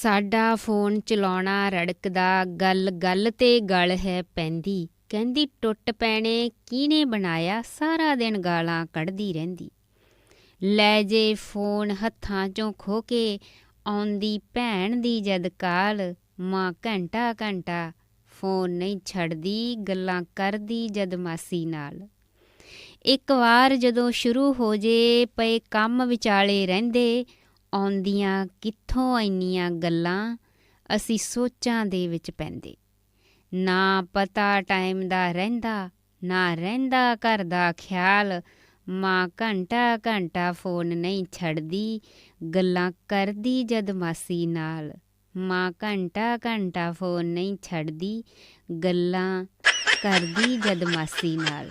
ਸਾਡਾ ਫੋਨ ਚਲਾਉਣਾ ਰੜਕਦਾ ਗੱਲ ਗੱਲ ਤੇ ਗਲ ਹੈ ਪੈਂਦੀ। ਕਹਿੰਦੀ, ਟੁੱਟ ਪੈਣੇ ਕਿਹਨੇ ਬਣਾਇਆ? ਸਾਰਾ ਦਿਨ ਗਾਲਾਂ ਕੱਢਦੀ ਰਹਿੰਦੀ। ਲੈ ਜੇ ਫੋਨ ਹੱਥਾਂ ਚੋਂ ਖੋ ਕੇ ਆਉਂਦੀ ਭੈਣ ਦੀ ਜਦ ਕਾਲ। ਮਾਂ ਘੰਟਾ ਘੰਟਾ ਫੋਨ ਨਹੀਂ ਛੱਡਦੀ, ਗੱਲਾਂ ਕਰਦੀ ਜਦ ਮਾਸੀ ਨਾਲ। ਇੱਕ ਵਾਰ ਜਦੋਂ ਸ਼ੁਰੂ ਹੋ ਜੇ, ਪਏ ਕੰਮ ਵਿਚਾਲੇ ਰਹਿੰਦੇ ਆਉਂਦੀਆਂ ਕਿੱਥੋਂ ਇੰਨੀਆਂ ਗੱਲਾਂ ਅਸੀਂ ਸੋਚਾਂ ਦੇ ਵਿੱਚ ਪੈਂਦੇ। ਨਾ ਪਤਾ ਟਾਈਮ ਦਾ ਰਹਿੰਦਾ, ਨਾ ਰਹਿੰਦਾ ਘਰ ਦਾ ਖਿਆਲ। ਮਾਂ ਘੰਟਾ ਘੰਟਾ ਫੋਨ ਨਹੀਂ ਛੱਡਦੀ, ਗੱਲਾਂ ਕਰਦੀ ਜਦ ਮਾਸੀ ਨਾਲ। ਮਾਂ ਘੰਟਾ ਘੰਟਾ ਫੋਨ ਨਹੀਂ ਛੱਡਦੀ, ਗੱਲਾਂ ਕਰਦੀ ਜਦ ਮਾਸੀ ਨਾਲ।